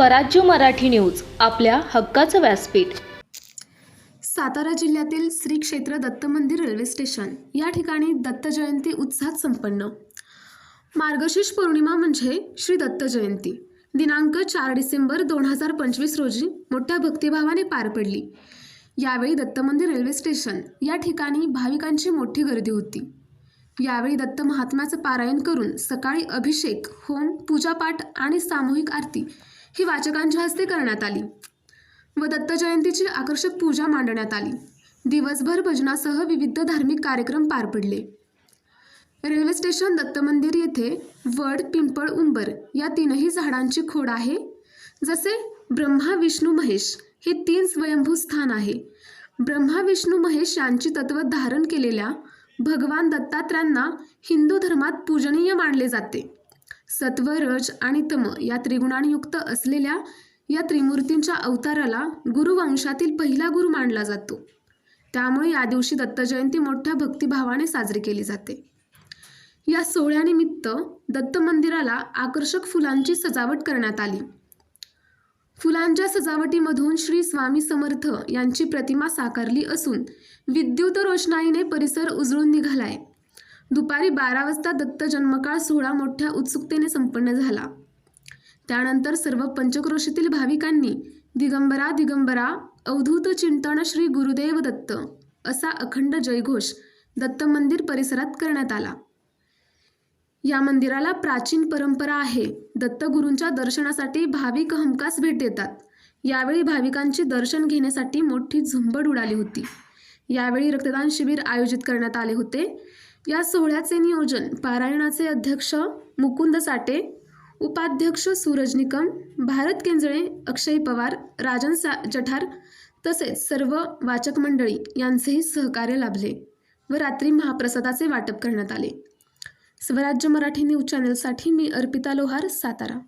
स्वराज्य मराठी न्यूज आपल्या हक्काचं व्यासपीठ. सातारा जिल्ह्यातील श्री क्षेत्र दत्त मंदिर रेल्वे स्टेशन. या ठिकाणी दत्त जयंती उत्साहात संपन्न. मार्गशीर्ष पौर्णिमा म्हणजे श्री दत्त जयंती. दिनांक चार डिसेंबर दोन हजार पंचवीस रोजी मोठ्या भक्तिभावाने पार पडली. यावेळी दत्त मंदिर रेल्वे स्टेशन या ठिकाणी भाविकांची मोठी गर्दी होती. यावेळी दत्त महात्म्याचं पारायण करून सकाळी अभिषेक होम पूजापाठ आणि सामूहिक आरती ही वाचकांच्या हस्ते करण्यात आली व दत्त जयंतीची आकर्षक पूजा मांडण्यात आली. दिवसभर भजनासह विविध धार्मिक कार्यक्रम पार पडले. रेल्वे स्टेशन दत्त मंदिर येथे वड पिंपळ उंबर या तीनही झाडांची खोड आहे. जसे ब्रह्मा विष्णू महेश हे तीन स्वयंभू स्थान आहे. ब्रह्मा विष्णू महेश यांची तत्व धारण केलेल्या भगवान दत्तात्रयांना हिंदू धर्मात पूजनीय मानले जाते. सत्व रज आणि तम या त्रिगुणांयुक्त असलेल्या या त्रिमूर्तींच्या अवताराला गुरुवंशातील पहिला गुरु मानला जातो. त्यामुळे या दिवशी दत्तजयंती मोठ्या भक्तिभावाने साजरी केली जाते. या सोहळ्यानिमित्त दत्त मंदिराला आकर्षक फुलांची सजावट करण्यात आली. फुलांच्या सजावटीमधून श्री स्वामी समर्थ यांची प्रतिमा साकारली असून विद्युत रोषणाईने परिसर उजळून निघालाय. दुपारी बारा वाजता दत्त जन्मकाळ सोहळा मोठ्या उत्सुकतेने संपन्न झाला. त्यानंतर सर्व पंचक्रोशीतील भाविकांनी दिगंबरा दिगंबरा अवधूत चिंतन श्री गुरुदेव दत्त असा अखंड जयघोष दत्त मंदिर परिसरात करण्यात आला. या मंदिराला प्राचीन परंपरा आहे. दत्तगुरूंच्या दर्शनासाठी भाविक हमखास भेट देतात. यावेळी भाविकांची दर्शन घेण्यासाठी मोठी झुंबड उडाली होती. यावेळी रक्तदान शिबिर आयोजित करण्यात आले होते. या सोहळ्याचे नियोजन पारायणाचे अध्यक्ष मुकुंद साटे उपाध्यक्ष सूरज निकम भारत केंजळे अक्षय पवार राजन सा जठार तसेच सर्व वाचक मंडळी यांचेही सहकार्य लाभले व रात्री महाप्रसादाचे वाटप करण्यात आले. स्वराज्य मराठी न्यूज चॅनलसाठी मी अर्पिता लोहार सातारा.